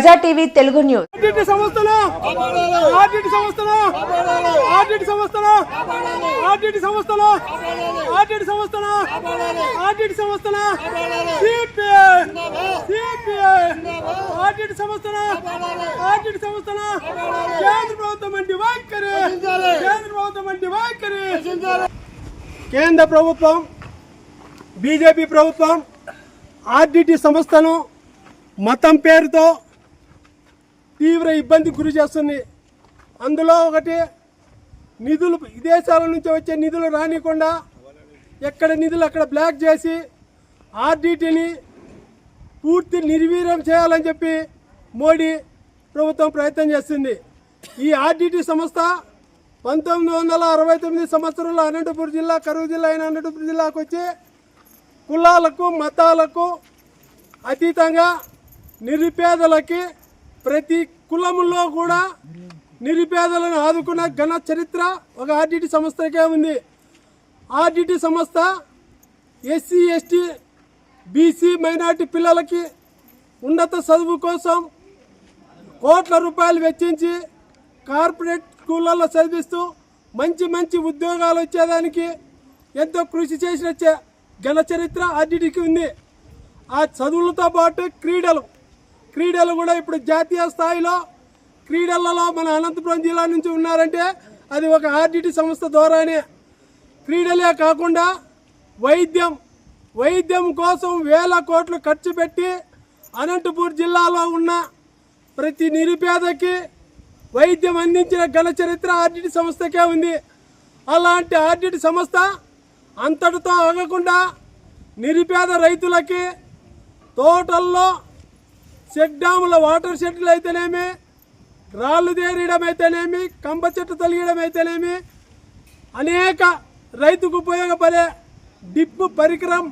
ప్రజా TV Telugu news. సంస్థలు! సంస్థలు! కేంద్ర ప్రభుత్వం కేంద్ర ప్రభుత్వం వంటి కేంద్ర ప్రభుత్వం బీజేపీ ప్రభుత్వం ఆర్డిటి సంస్థను మతం పేరుతో తీవ్ర ఇబ్బందికి గురి చేస్తుంది. అందులో ఒకటి నిధులు విదేశాల నుంచి వచ్చే నిధులు రానికుండా ఎక్కడ నిధులు అక్కడ బ్లాక్ చేసి ఆర్డీటీని పూర్తి నిర్వీర్యం చేయాలని చెప్పి మోడీ ప్రభుత్వం ప్రయత్నం చేస్తుంది. ఈ ఆర్డీటీ సంస్థ పంతొమ్మిది వందల అరవై తొమ్మిది సంవత్సరంలో అనంతపురం జిల్లా కరువు జిల్లా అయిన అనంతపురం జిల్లాకు వచ్చి కులాలకు మతాలకు అతీతంగా నిరుపేదలకి ప్రతి కులములో కూడా నిరుపేదలను ఆదుకున్న ఘన చరిత్ర ఒక ఆర్డిటి సంస్థకే ఉంది. ఆర్డిటి సంస్థ ఎస్సీ ఎస్టీ బీసీ మైనార్టీ పిల్లలకి ఉన్నత చదువు కోసం కోట్ల రూపాయలు వెచ్చించి కార్పొరేట్ స్కూళ్ళల్లో చదివిస్తూ మంచి మంచి ఉద్యోగాలు వచ్చేదానికి ఎంతో కృషి చేసిన చ- ఘన చరిత్ర ఆర్డిటికి ఉంది. ఆ చదువులతో పాటు క్రీడలు క్రీడలు కూడా ఇప్పుడు జాతీయ స్థాయిలో క్రీడలలో మన అనంతపురం జిల్లా నుంచి ఉన్నారంటే అది ఒక ఆర్డిటి సంస్థ ద్వారానే. క్రీడలే కాకుండా వైద్యం వైద్యం కోసం వేల కోట్లు ఖర్చు పెట్టి అనంతపూర్ జిల్లాలో ఉన్న ప్రతి నిరుపేదకి వైద్యం అందించిన ఘన చరిత్ర ఆర్డిటి సంస్థకే ఉంది. అలాంటి ఆర్డిటి సంస్థ అంతటితో ఆగకుండా నిరుపేద రైతులకి తోటల్లో చెక్ డ్యాముల వాటర్ షెడ్లు అయితేనేమి రాళ్ళు తేరియడం అయితేనేమి కంబ చెట్టు తొలగడం అయితేనేమి అనేక రైతుకు ఉపయోగపడే డిప్పు పరికరం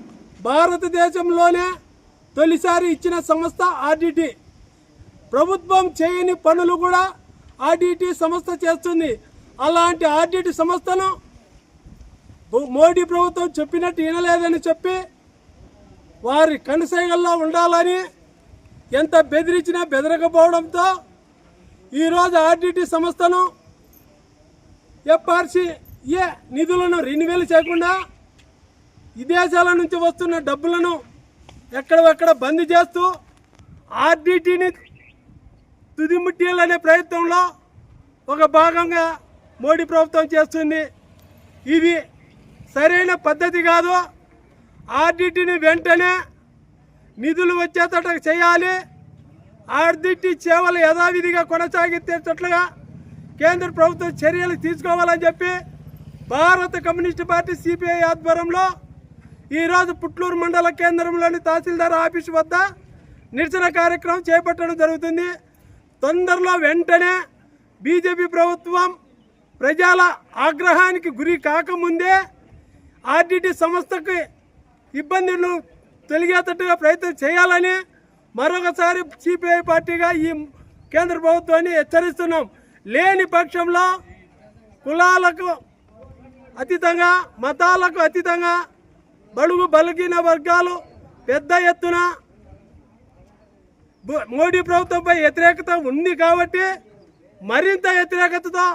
భారతదేశంలోనే తొలిసారి ఇచ్చిన సంస్థ ఆర్డిటి. ప్రభుత్వం చేయని పనులు కూడా ఆర్డిటి సంస్థ చేస్తుంది. అలాంటి ఆర్డిటి సంస్థను మోడీ ప్రభుత్వం చెప్పినట్టు వినలేదని చెప్పి వారి కనుసైగల్లో ఉండాలని ఎంత బెదిరించినా బెదరకపోవడంతో ఈరోజు ఆర్డిటి సంస్థను ఎఫ్ఆర్సి ఏ నిధులను రెన్యువల్ చేయకుండా విదేశాల నుంచి వస్తున్న డబ్బులను ఎక్కడెక్కడ బంద్ చేస్తూ ఆర్డిటిని తుదిముట్టియాలనే ప్రయత్నంలో ఒక భాగంగా మోడీ ప్రభుత్వం చేస్తుంది. ఇది సరైన పద్ధతి కాదు. ఆర్డిటిని వెంటనే నిధులు వచ్చేటట్టు చేయాలి. ఆర్డిటి సేవలు యథావిధిగా కొనసాగించేటట్లుగా కేంద్ర ప్రభుత్వం చర్యలు తీసుకోవాలని చెప్పి భారత కమ్యూనిస్ట్ పార్టీ సిపిఐ ఆధ్వర్యంలో ఈరోజు పుట్లూరు మండల కేంద్రంలోని తహసీల్దార్ ఆఫీసు వద్ద నిరసన కార్యక్రమం చేపట్టడం జరుగుతుంది. తొందరలో వెంటనే బీజేపీ ప్రభుత్వం ప్రజల ఆగ్రహానికి గురి కాకముందే ఆర్డిటి సంస్థకి ఇబ్బందులు తొలగేటట్టుగా ప్రయత్నం చేయాలని మరొకసారి సిపిఐ పార్టీగా ఈ కేంద్ర ప్రభుత్వాన్ని హెచ్చరిస్తున్నాం. లేని పక్షంలో కులాలకు అతీతంగా మతాలకు అతీతంగా బడుగు బలిగిన వర్గాలు పెద్ద ఎత్తున మోడీ ప్రభుత్వంపై వ్యతిరేకత ఉంది కాబట్టి మరింత వ్యతిరేకతతో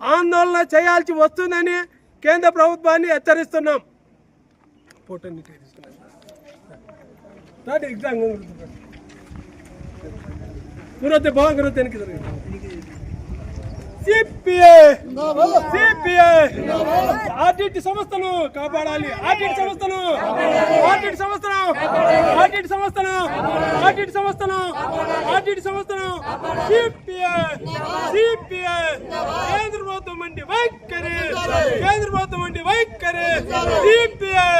ఆందోళన చేయాల్సి వస్తుందని కేంద్ర ప్రభుత్వాన్ని హెచ్చరిస్తున్నాం. ఫోటో ಎಕ್ಸಾಮ್ తీసుకున్నాను. రాడి, ఎగ్జామ్ గుర్తు. గురొద్దు సిపిఐ సిపిఐ ఆర్డిటి సంస్థను కాపాడాలి. ఆర్డిటి సంస్థను ఆర్డిటి సంస్థను ఆర్డిటి సంస్థను ఆర్డిటి సంస్థను ఆర్డిటి సంస్థను సిపిఐ సిపిఐ కేంద్ర ప్రభుత్వం వంటి వైఖరి. కేంద్ర ప్రభుత్వం వంటి వైఖరి. సిపిఐ